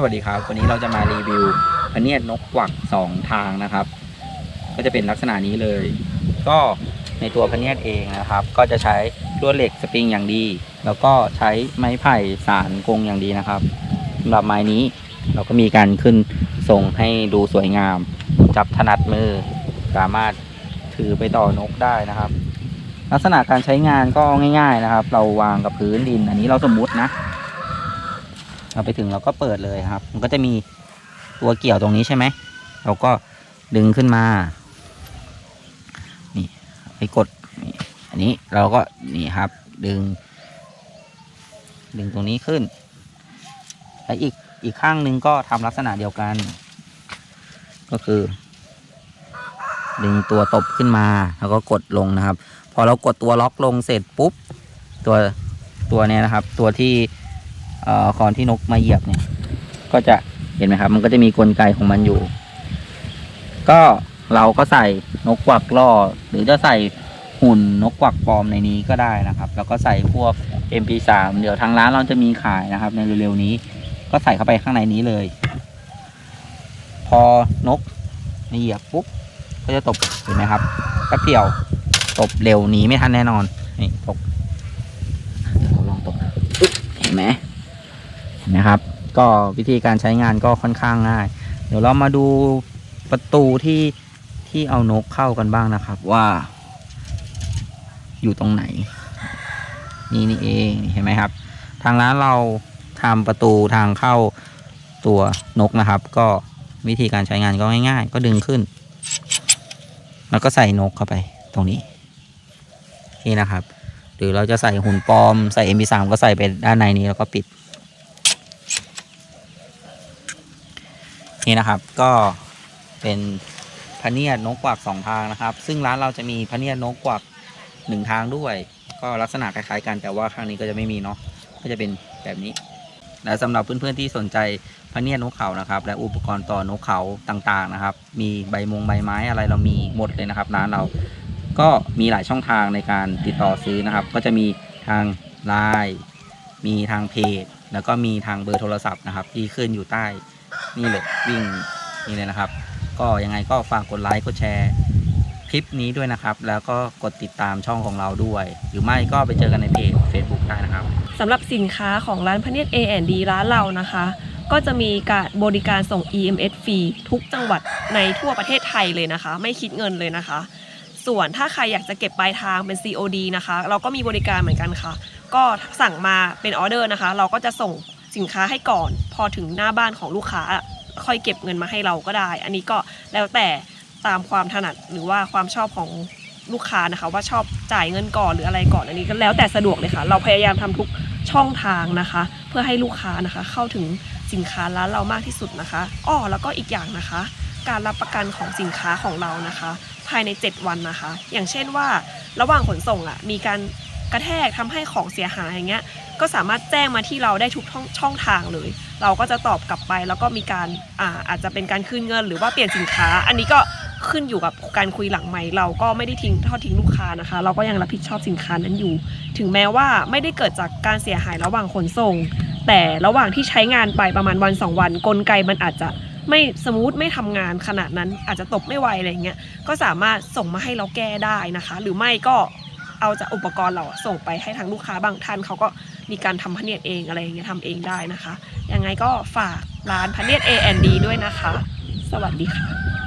สวัสดีครับ วันนี้เราจะมารีวิวพเนียดนกกวักสองทางนะครับ ก็จะเป็นลักษณะนี้เลย ก็ในตัวพเนียดเองนะครับ ก็จะใช้ลวดเหล็กสปริงอย่างดี แล้วก็ใช้ไม้ไผ่สารกงอย่างดีนะครับสำหรับไม้นี้เราก็มีการขึ้นทรงให้ดูสวยงาม จับถนัดมือ สามารถถือไปต่อนกได้นะครับ ลักษณะการใช้งานก็ง่าย ๆนะครับ เราวางกับพื้นดิน อันนี้เราสมมุตินะ เราไปถึงเราก็เปิดเลยครับ มันก็จะมีตัวเกี่ยวตรงนี้ใช่ไหม เราก็ดึงขึ้นมา นี่ไปกด อันนี้เราก็นี่ครับ ดึง ดึงตรงนี้ขึ้น และอีกอีกข้างหนึ่งก็ทำลักษณะเดียวกัน ก็คือ ดึงตัวตบขึ้นมา แล้วก็กดลงนะครับ พอเรากดตัวล็อกลงเสร็จปุ๊บ ตัวตัวเนี้ยนะครับ ตัวที่ เอ่อคอนที่นกมาเหยียบเนี่ย ก็จะเห็นไหมครับ มันก็จะมีกลไกของมันอยู่ ก็เราก็ใส่นกกวักล่อ หรือจะใส่หุ่นนกกวักปลอมในนี้ก็ได้นะครับ แล้วก็ใส่พวก MP3 เดี๋ยวทางร้านเราจะมีขายนะครับ ในเร็วๆนี้ ก็ใส่เข้าไปข้างในนี้เลย พอนกมาเหยียบปุ๊บก็จะตบเห็นไหมครับแป๊บเดียวตบเร็วหนีไม่ทันแน่นอนนี่ตบเราลองตบปึ๊บเห็นไหม นะครับ ก็วิธีการใช้งานก็ค่อนข้างง่าย เดี๋ยวเรามาดูประตูที่ที่เอานกเข้ากันบ้างนะครับว่า อยู่ตรงไหน นี่นี่เองเห็นไหมครับ ทางร้านเราทำประตูทางเข้าตัวนกนะครับ ก็วิธีการใช้งานก็ง่าย ๆ ก็ดึงขึ้น แล้วก็ใส่นกเข้าไปตรงนี้นี่นะครับ หรือเราจะใส่หุ่นปลอมใส่ MP3 ก็ใส่ไปด้านในนี้แล้วก็ปิด นี่นะครับก็เป็นพเนียดนกกวักสองทางนะครับ ซึ่งร้านเราจะมีพเนียดนกกวักหนึ่งทางด้วย ก็ลักษณะคล้ายๆกันแต่ว่าข้างนี้ก็จะไม่มีเนาะก็จะเป็นแบบนี้ และสำหรับเพื่อนๆที่สนใจพเนียดนกเขานะครับ และอุปกรณ์ต่อนกเขาต่างๆนะครับ มีใบมงใบไม้อะไรเรามีหมดเลยนะครับร้านเราก็มีหลายช่องทางในการติดต่อซื้อนะครับ ก็จะมีทางไลน์มีทางเพจแล้วก็มีทางเบอร์โทรศัพท์นะครับ ที่ขึ้นอยู่ใต้ นี่เลยวิ่งนี่เลยนะครับ ก็ยังไงก็ฝากกดไลค์กดแชร์คลิปนี้ด้วยนะครับ แล้วก็กดติดตามช่องของเราด้วย หรือไม่ก็ไปเจอกันในเพจ Facebook ได้นะครับสำหรับสินค้าของร้านพเนียด A&D ร้านเรานะคะ ก็จะมีการบริการส่ง EMS ฟรีทุกจังหวัดในทั่วประเทศไทยเลยนะคะ ไม่คิดเงินเลยนะคะ ส่วนถ้าใครอยากจะเก็บปลายทางเป็น COD นะคะ เราก็มีบริการเหมือนกันค่ะ ก็สั่งมาเป็นออเดอร์นะคะ เราก็จะส่ง สินค้าให้ก่อน พอถึงหน้าบ้านของลูกค้าค่อยเก็บเงินมาให้เราก็ได้ อันนี้ก็แล้วแต่ตามความถนัดหรือว่าความชอบของลูกค้านะคะว่าชอบจ่ายเงินก่อนหรืออะไรก่อนอันนี้ก็แล้วแต่สะดวกเลยค่ะ เราพยายามทำทุกช่องทางนะคะ เพื่อให้ลูกค้านะคะเข้าถึงสินค้าร้านเรามากที่สุดนะคะอ้อแล้วก็อีกอย่างนะคะ การรับประกันของสินค้าของเรานะคะ ภายใน 7 วันนะคะ อย่างเช่นว่า ระหว่างขนส่งอะมีการ กระแทกทำให้ของเสียหายอย่างเงี้ยก็สามารถแจ้งมาที่เราได้ทุกช่ององทางเลย เราก็จะตอบกลับไปแล้วก็มีการอ่าอาจจะเป็นการคืนเงิน หรือว่าเปลี่ยนสินค้า อันนี้ก็ขึ้นอยู่กับการคุยหลังไม่เราก็ไม่ได้ทิ้งทอดทิ้งลูกค้านะคะ เราก็ยังรับผิดชอบสินค้านั้นอยู่ ถึงแม้ว่าไม่ได้เกิดจากการเสียหายระหว่างขนส่ง แต่ระหว่างที่ใช้งานไปประมาณวันสองวัน กลไกมันอาจจะไม่สมูทไม่ทำงานขนาดนั้นอาจจะตบไม่ไหวอะไรเงี้ยก็สามารถส่งมาให้เราแก้ได้นะคะ หรือไม่ก็ เอาจากอุปกรณ์เราส่งไปให้ทางลูกค้าบางท่านเขาก็มีการทำพเนียดเองอะไรอย่างเงี้ยทำเองได้นะคะ ยังไงก็ฝากร้านพเนียด A&D ด้วยนะคะ สวัสดีค่ะ